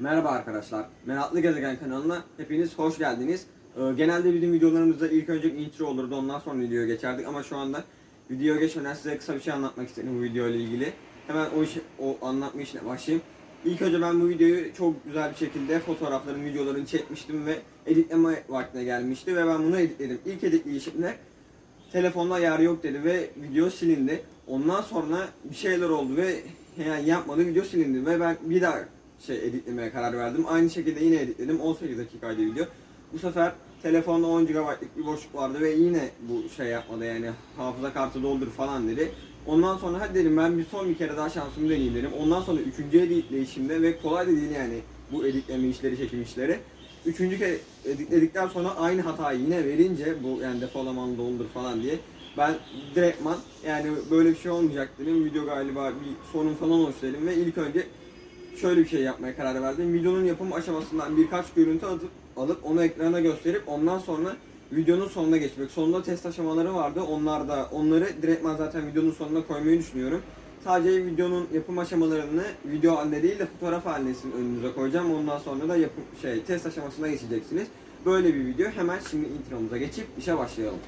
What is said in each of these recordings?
Merhaba arkadaşlar. Meraklı Gezegen kanalına hepiniz hoş geldiniz. Ee, genelde bizim videolarımızda ilk önce intro olurdu ondan sonra videoya geçerdik ama şu anda video geçmeden size kısa bir şey anlatmak istedim bu video ile ilgili. Hemen o, işi, o anlatma işine başlayayım. İlk önce ben bu videoyu çok güzel bir şekilde fotoğrafların, videolarını çekmiştim ve editleme vaktine gelmişti ve ben bunu editledim. İlk editleyişimde telefonda yer yok dedi ve video silindi. Ondan sonra bir şeyler oldu ve yani yapmadı video silindi ve ben bir daha şey editlemeye karar verdim. Aynı şekilde yine editledim. 18 dakikaydı video. Bu sefer telefonda 10 GB'lık bir boşluk vardı ve yine bu şey yapmadı yani hafıza kartı doldur falan dedi. Ondan sonra hadi dedim ben bir son bir kere daha şansımı deneyeyim dedim. Ondan sonra üçüncü editleyişimde ve kolay da değil yani bu editleme işleri çekim işleri. Üçüncü kere editledikten sonra aynı hatayı yine verince bu yani depolamanı doldur falan diye ben direktman yani böyle bir şey olmayacak dedim. Video galiba bir sorun falan olmuş dedim ve ilk önce şöyle bir şey yapmaya karar verdim. Videonun yapım aşamasından birkaç görüntü alıp, alıp onu ekrana gösterip ondan sonra videonun sonuna geçmek. Sonunda test aşamaları vardı. Onlar da onları direktman zaten videonun sonuna koymayı düşünüyorum. Sadece videonun yapım aşamalarını video haline değil de fotoğraf haline sizin önünüze koyacağım. Ondan sonra da yapım şey test aşamasına geçeceksiniz. Böyle bir video. Hemen şimdi intromuza geçip işe başlayalım.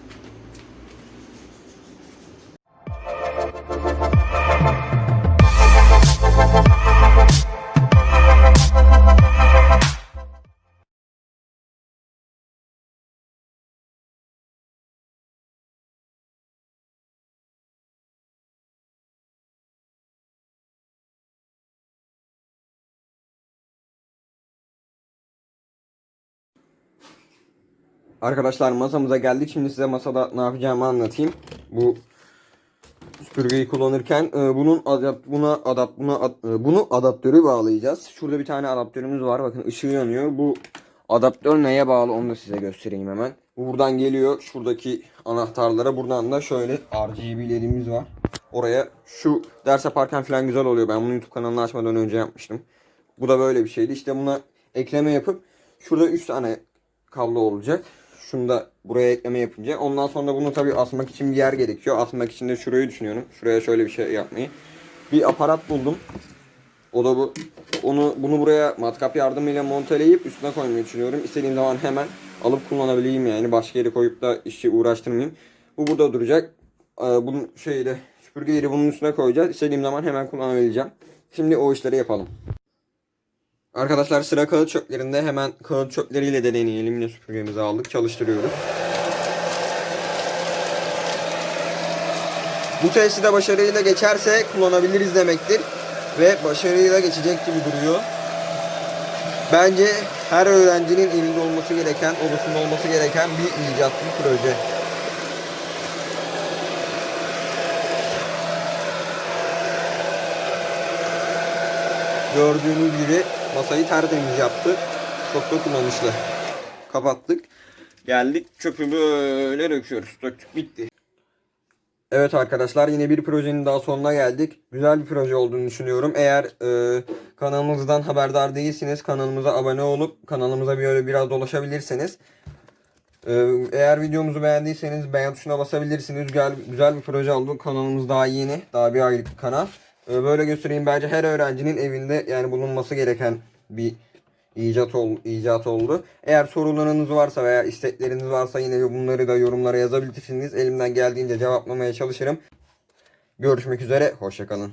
Arkadaşlar masamıza geldik. Şimdi size masada ne yapacağımı anlatayım. Bu süpürgeyi kullanırken e, bunun adapt buna adapt buna ad- e, bunu adaptörü bağlayacağız. Şurada bir tane adaptörümüz var. Bakın ışığı yanıyor. Bu adaptör neye bağlı onu da size göstereyim hemen. Bu buradan geliyor. Şuradaki anahtarlara buradan da şöyle RGB'lerimiz var. Oraya şu ders yaparken falan güzel oluyor. Ben bunu YouTube kanalını açmadan önce yapmıştım. Bu da böyle bir şeydi. İşte buna ekleme yapıp şurada 3 tane kablo olacak. Şunu da buraya ekleme yapınca. Ondan sonra bunu tabii asmak için bir yer gerekiyor. Asmak için de şurayı düşünüyorum. Şuraya şöyle bir şey yapmayı. Bir aparat buldum. O da bu. Onu bunu buraya matkap yardımıyla monteleyip üstüne koymayı düşünüyorum. İstediğim zaman hemen alıp kullanabileyim yani. Başka yere koyup da işi uğraştırmayayım. Bu burada duracak. Ee, bunun şeyde süpürge yeri bunun üstüne koyacağız. İstediğim zaman hemen kullanabileceğim. Şimdi o işleri yapalım. Arkadaşlar sıra kağıt çöplerinde hemen kağıt çöpleriyle de deneyelim. Yine süpürgemizi aldık. Çalıştırıyoruz. Bu testi de başarıyla geçerse kullanabiliriz demektir. Ve başarıyla geçecek gibi duruyor. Bence her öğrencinin elinde olması gereken, odasında olması gereken bir icat, bir proje. Gördüğünüz gibi masayı tertemiz yaptı. Çok da kullanışlı. Kapattık. Geldik çöpü böyle döküyoruz. Döktük bitti. Evet arkadaşlar yine bir projenin daha sonuna geldik. Güzel bir proje olduğunu düşünüyorum. Eğer e, kanalımızdan haberdar değilseniz kanalımıza abone olup kanalımıza böyle biraz dolaşabilirsiniz. E, eğer videomuzu beğendiyseniz beğen tuşuna basabilirsiniz. Güzel, güzel bir proje oldu. Kanalımız daha yeni. Daha bir aylık bir kanal. E, böyle göstereyim bence her öğrencinin evinde yani bulunması gereken bir icat, ol, icat oldu. Eğer sorularınız varsa veya istekleriniz varsa yine bunları da yorumlara yazabilirsiniz. Elimden geldiğince cevaplamaya çalışırım. Görüşmek üzere. Hoşçakalın.